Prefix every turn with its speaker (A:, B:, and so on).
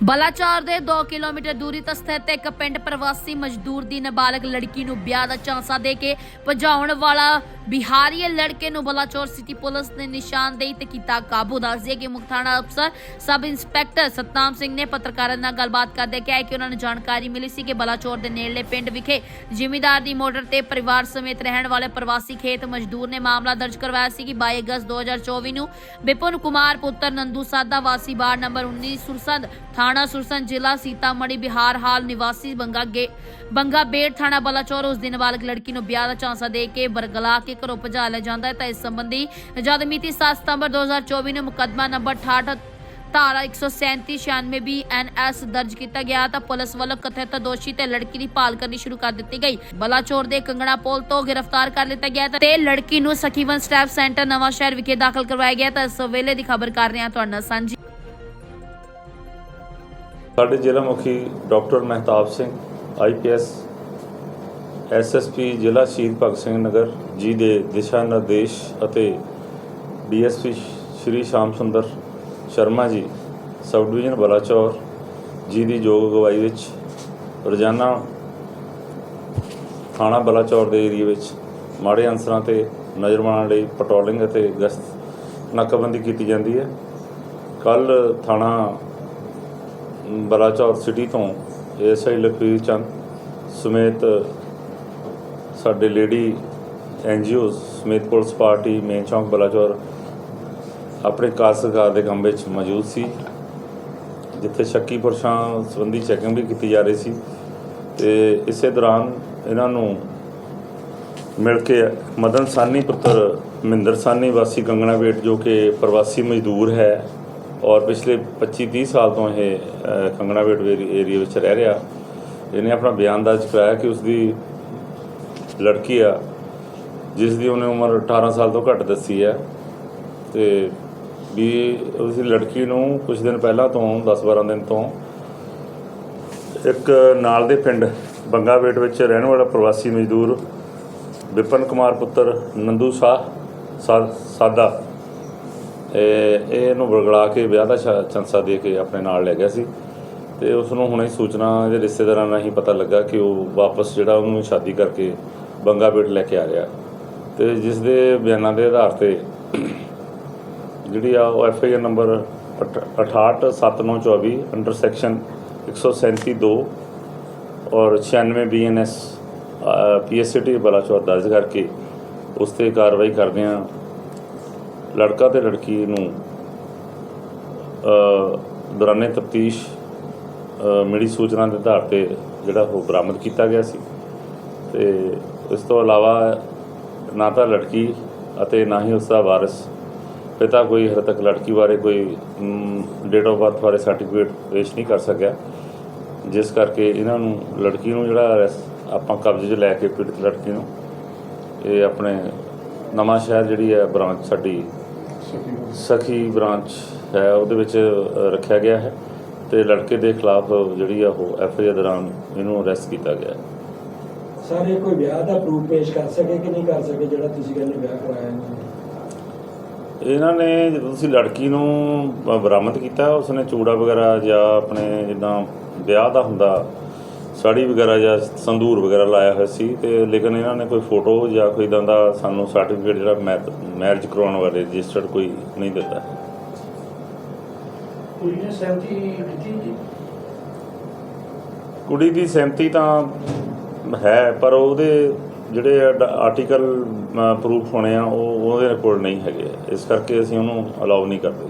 A: ਬਲਾਚੌਰ ਦੇ 2 ਕਿਲੋਮੀਟਰ ਦੂਰੀ ਤੇ ਸਥਿਤ ਇੱਕ ਪਿੰਡ ਪ੍ਰਵਾਸੀ ਮਜ਼ਦੂਰ ਦੀ ਨਾਬਾਲਗ ਲੜਕੀ ਨੂੰ ਵਿਆਹ ਦਾ ਝਾਂਸਾ ਦੇ ਕੇ ਭਜਾਉਣ ਵਾਲਾ ਬਿਹਾਰੀ ਲੜਕੇ ਨੂੰ ਬਲਾਚੌਰ ਸਿਟੀ ਪੁਲਿਸ ਨੇ ਨਿਸ਼ਾਨਦੇਹੀ ਤੇ ਕੀਤਾ ਕਾਬੂ ਦੱਸਦੇ ਕਿ ਮੁਖਤਾਨਾ ਅਫਸਰ ਸਬ ਇੰਸਪੈਕਟਰ ਸਤਨਾਮ ਸਿੰਘ ਨੇ ਪੱਤਰਕਾਰਾਂ ਨਾਲ ਗੱਲਬਾਤ ਕਰਦੇ ਕਿਹਾ ਕਿ ਉਹਨਾਂ ਨੂੰ ਜਾਣਕਾਰੀ ਮਿਲੀ ਸੀ ਕਿ ਬਲਾਚੌਰ ਦੇ ਨੇੜਲੇ ਪਿੰਡ ਵਿਖੇ ਜ਼ਿਮੀਂਦਾਰ ਦੀ ਮੋਟਰ ਤੇ ਪਰਿਵਾਰ ਸਮੇਤ ਰਹਿਣ ਵਾਲੇ ਪ੍ਰਵਾਸੀ ਖੇਤ ਮਜ਼ਦੂਰ ਨੇ ਮਾਮਲਾ ਦਰਜ ਕਰਵਾਇਆ ਸੀ ਕਿ 22 ਅਗਸਤ 2024 ਨੂੰ ਵਿਪਨ ਕੁਮਾਰ ਪੁੱਤਰ ਨੰਦੂ ਸਾਦਾ ਵਾਸੀ ਬਾੜ ਨੰਬਰ 19 ਸੁਰਸੰਦ ਥਾਣਾ ਸੁਰਸੰਦ ਜ਼ਿਲ੍ਹਾ ਸੀਤਾਮੜੀ ਬਿਹਾਰ ਹਾਲ ਨਿਵਾਸੀ ਬੰਗਾ ਗੇ ਬੰਗਾ ਬੇੜ ਥਾਣਾ ਬਲਾਚੌਰ ਉਸ ਦਿਨ ਬਾਲਕ ਲੜਕੀ ਨੂੰ ਵਿਆਹ ਦਾ ਝਾਂਸਾ ਦੇ ਕੇ ਬਰਗਲਾ ਕੇ ਘਰੋਂ ਭਜਾ ਲਿਆ ਜਾਂਦਾ ਹੈ। ਤਾਂ ਇਸ ਸੰਬੰਧੀ ਜਦ ਮਿਤੀ 7 ਸਤੰਬਰ 2024 ਨੂੰ ਮੁਕੱਦਮਾ ਨੰਬਰ 68 ਧਾਰਾ 137 96 ਬੀ ਐਨਐਸ ਦਰਜ ਕੀਤਾ ਗਿਆ। ਤਾਂ ਪੁਲਿਸ ਵੱਲੋਂ ਕਥਿਤ ਦੋਸ਼ੀ ਤੇ ਲੜਕੀ ਦੀ ਭਾਲ ਕਰਨੀ ਸ਼ੁਰੂ ਕਰ ਦਿੱਤੀ ਗਈ। ਬਲਾਚੌਰ ਦੇ ਕੰਗਣਾ ਪੋਲ ਤੋਂ ਗ੍ਰਿਫਤਾਰ ਕਰ ਲਿੱਤਾ ਗਿਆ ਤੇ ਲੜਕੀ ਨੂੰ ਸਖੀਵਨ ਸਟੈਪ ਸੈਂਟਰ ਨਵਾਂ ਸ਼ਹਿਰ ਵਿਖੇ ਦਾਖਲ ਕਰਵਾਇਆ ਗਿਆ ਤਾਂ ਇਸ ਵੇਲੇ ਦੀ ਖਬਰ ਕਰ ਰਹੇ ਹਾਂ ਤੁਹਾਡੇ ਨਾਲ ਸਾਂਝੀ।
B: ਸਾਡੇ ਜ਼ਿਲ੍ਹਾ ਮੁਖੀ doctor Mehtab Singh IPS SSP ਜ਼ਿਲ੍ਹਾ ਸ਼ਹੀਦ ਭਗਤ ਸਿੰਘ ਨਗਰ, ਜੀ ਦੇ ਦਿਸ਼ਾ ਨਿਰਦੇਸ਼ ਅਤੇ ਡੀਐਸਪੀ ਸ਼੍ਰੀ ਸ਼ਾਮ ਸੁੰਦਰ ਸ਼ਰਮਾ ਜੀ, ਸਬ ਡਿਵੀਜ਼ਨ ਬਲਾਚੌਰ, ਜੀ ਦੀ ਯੋਗ ਅਗਵਾਈ ਵਿੱਚ ਰੋਜ਼ਾਨਾ ਥਾਣਾ ਬਲਾਚੌਰ ਦੇ ਏਰੀਆ ਵਿੱਚ ਮਾੜੇ ਅਨਸਰਾਂ ਤੇ ਨਜ਼ਰ ਮਾਰਨ ਲਈ ਪੈਟਰੋਲਿੰਗ ਅਤੇ ਗਸ਼ਤ ਨਾਕਾਬੰਦੀ ਕੀਤੀ ਜਾਂਦੀ ਹੈ। ਕੱਲ ਥਾਣਾ ਬਲਾਚੌਰ ਸਿਟੀ ਤੋਂ ਐਸਆਈ ਲਖਵੀਰ ਚੰਦ ਸਮੇਤ ਸਾਡੇ ਲੇਡੀ ਐਨਜੀਓਜ਼ ਸਮੇਤ ਪੁਲਿਸ ਪਾਰਟੀ ਮੇਨ ਚੌਂਕ ਬਲਾਚੌਰ ਆਪਣੇ ਕਾਰਜਕਾਰ ਦੇ ਕੰਮ ਵਿੱਚ ਮੌਜੂਦ ਸੀ ਜਿੱਥੇ ਸ਼ੱਕੀ ਪੁਰਸ਼ਾਂ ਸੰਬੰਧੀ ਚੈਕਿੰਗ ਵੀ ਕੀਤੀ ਜਾ ਰਹੀ ਸੀ ਤੇ ਇਸੇ ਦੌਰਾਨ ਇਹਨਾਂ ਨੂੰ ਮਿਲ ਕੇ ਮਦਨ ਸਾਨੀ ਪੁੱਤਰ ਮਹਿੰਦਰ ਸਾਨੀ ਵਾਸੀ ਕੰਗਣਾ ਵੇਟ ਜੋ ਕਿ ਪ੍ਰਵਾਸੀ ਮਜ਼ਦੂਰ ਹੈ ਔਰ ਪਿਛਲੇ 25 30 ਸਾਲ ਤੋਂ ਇਹ ਅ, ਕੰਗਣਾ ਵੇਟ ਏਰੀਆ ਵਿੱਚ ਰਹਿ ਰਿਹਾ ਇਹਨੇ ਆਪਣਾ ਬਿਆਨ ਦਰਜ ਕਰਾਇਆ ਕਿ ਉਸ ਦੀ ਲੜਕੀ ਆ ਜਿਸ ਦੀ ਉਹਨੇ ਉਮਰ 18 ਸਾਲ ਤੋਂ ਘੱਟ ਦੱਸੀ ਹੈ ਤੇ ਵੀ ਉਸ ਲੜਕੀ ਨੂੰ ਕੁਝ ਦਿਨ ਪਹਿਲਾਂ ਤੋਂ 10 12 ਦਿਨ ਤੋਂ ਇੱਕ ਨਾਲ ਦੇ ਪਿੰਡ ਬੰਗਾਵੇਟ ਵਿੱਚ ਰਹਿਣ ਵਾਲਾ ਪ੍ਰਵਾਸੀ ਮਜ਼ਦੂਰ ਵਿਪਨ ਕੁਮਾਰ ਪੁੱਤਰ ਨੰਦੂ ਸ਼ਾਹ ਸਾਦਾ, ਇਹ ਇਹਨੂੰ ਬਰਗਲਾ ਕੇ ਵਿਆਹ ਦਾ ਸ਼ਾ- ਚੰਸਾ ਦੇ ਕੇ ਆਪਣੇ ਨਾਲ ਲੈ ਗਿਆ ਸੀ। ਤੇ ਉਸ ਨੂੰ ਹੁਣੇ ਸੂਚਨਾ ਦੇ ਰਿਸ਼ਤੇਦਾਰਾਂ ਨਾਲ ਹੀ ਪਤਾ ਲੱਗਾ ਕਿ ਉਹ ਵਾਪਸ ਜਿਹੜਾ ਉਹਨੂੰ ਸ਼ਾਦੀ ਕਰਕੇ ਬੰਗਾ ਬੰਗਾਵੇਟ ਲੈ ਕੇ ਆ ਰਿਹਾ। ਤੇ ਜਿਸ ਦੇ ਬਿਆਨਾਂ ਦੇ ਆਧਾਰ ਤੇ ਜਿਹੜੀ ਆ ਉਹ F I R number 687924 under section 137 2 ਔਰ 96 ਬੀਐਨਐਸ ਪੀਐਸਸੀਟੀ ਬਲਾਚੌਰ ਦਰਜ ਕਰਕੇ ਉਸ ਤੇ ਕਾਰਵਾਈ ਕਰਦੇ ਆ ਲੜਕਾ ਤੇ ਲੜਕੀ ਨੂੰ ਅ, ਦੌਰਾਨੇ ਤਫਤੀਸ਼ ਮਿਲੀ ਸੂਚਨਾ ਦੇ ਆਧਾਰ ਤੇ ਜਿਹੜਾ ਉਹ ਬਰਾਮਦ ਕੀਤਾ ਗਿਆ ਸੀ। ਤੇ ਇਸ ਤੋਂ ਇਲਾਵਾ ਨਾ ਤਾਂ ਲੜਕੀ ਅਤੇ ਨਾ ਹੀ ਉਸ ਦਾ ਵਾਰਿਸ। ਪਿਤਾ ਕੋਈ ਹਜੇ ਤੱਕ ਲੜਕੀ ਬਾਰੇ ਕੋਈ ਡੇਟ ਆਫ ਬਰਥ ਬਾਰੇ ਸਰਟੀਫਿਕੇਟ ਪੇਸ਼ ਨਹੀਂ ਕਰ ਸਕਿਆ। ਜਿਸ ਕਰਕੇ ਇਹਨਾਂ ਨੂੰ, ਲੜਕੀ ਨੂੰ ਜਿਹੜਾ ਅਰੈਸ- ਆਪਾਂ ਕਬਜ਼ੇ 'ਚ ਲੈ ਕੇ ਪੀੜਤ ਲੜਕੀ ਨੂੰ, ਇਹ ਆਪਣੇ ਨਵਾਂ ਸ਼ਹਿਰ ਜਿਹੜੀ ਹੈ ਬ੍ਰਾਂਚ ਸਾਡੀ ਸਖੀ ਬ੍ਰਾਂਚ ਹੈ, ਉਹਦੇ ਵਿੱਚ ਰੱਖਿਆ ਗਿਆ ਹੈ। ਤੇ ਲੜਕੇ ਦੇ ਖਿਲਾਫ ਜਿਹੜੀ ਆ ਉਹ ਐਫ ਆਈ ਆਰ ਦੌਰਾਨ ਇਹਨੂੰ ਅਰੈਸਟ ਕੀਤਾ ਗਿਆ ਹੈ।
C: ਸਰ ਇਹ ਕੋਈ ਵਿਆਹ ਦਾ ਪ੍ਰੂਫ ਪੇਸ਼ ਕਰ ਸਕੇ ਕਿ ਨਹੀਂ ਕਰ ਸਕੇ ਜਿਹੜਾ ਤੁਸੀਂ ਕਹਿੰਦੇ ਵਿਆਹ ਕਰਾਇਆ ਇਹਨਾਂ ਨੇ
B: ਇਹਨਾਂ ਨੇ ਜਦੋਂ ਤੁਸੀਂ ਲੜਕੀ ਨੂੰ ਬਰਾਮਦ ਕੀਤਾ ਉਸਨੇ ਚੂੜਾ ਵਗੈਰਾ ਜਾਂ ਆਪਣੇ ਜਿੱਦਾਂ ਵਿਆਹ ਦਾ ਹੁੰਦਾ ਸਾੜੀ ਵਗੈਰਾ ਜਾਂ ਸੰਧੂਰ ਵਗੈਰਾ ਲਾਇਆ ਹੋਇਆ ਸੀ ਤੇ ਲੇਕਿਨ ਇਹਨਾਂ ਨੇ ਕੋਈ ਫੋਟੋ ਜਾਂ ਕੋਈ ਇਦਾਂ ਦਾ ਸਾਨੂੰ ਸਰਟੀਫਿਕੇਟ ਜਿਹੜਾ ਮੈਰਿਜ ਕਰਾਉਣ ਵਾਲੇ ਰਜਿਸਟਰਡ ਕੋਈ ਨਹੀਂ ਦਿੱਤਾ।
C: ਕੁੜੀ ਨੇ ਸਹਿਮਤੀ ਦਿੱਤੀ ਜੀ?
B: ਕੁੜੀ ਦੀ ਸਹਿਮਤੀ ਤਾਂ ਹੈ, ਪਰ ਉਹਦੇ ਜਿਹੜੇ ਆਰਟੀਕਲ ਪ੍ਰੂਫ ਹੋਣੇ ਆ, ਉਹ ਉਹਦੇ ਕੋਲ ਨਹੀਂ ਹੈਗੇ। ਇਸ ਕਰਕੇ ਅਸੀਂ ਉਹਨੂੰ ਅਲਾਉ ਨਹੀਂ ਕਰਦੇ।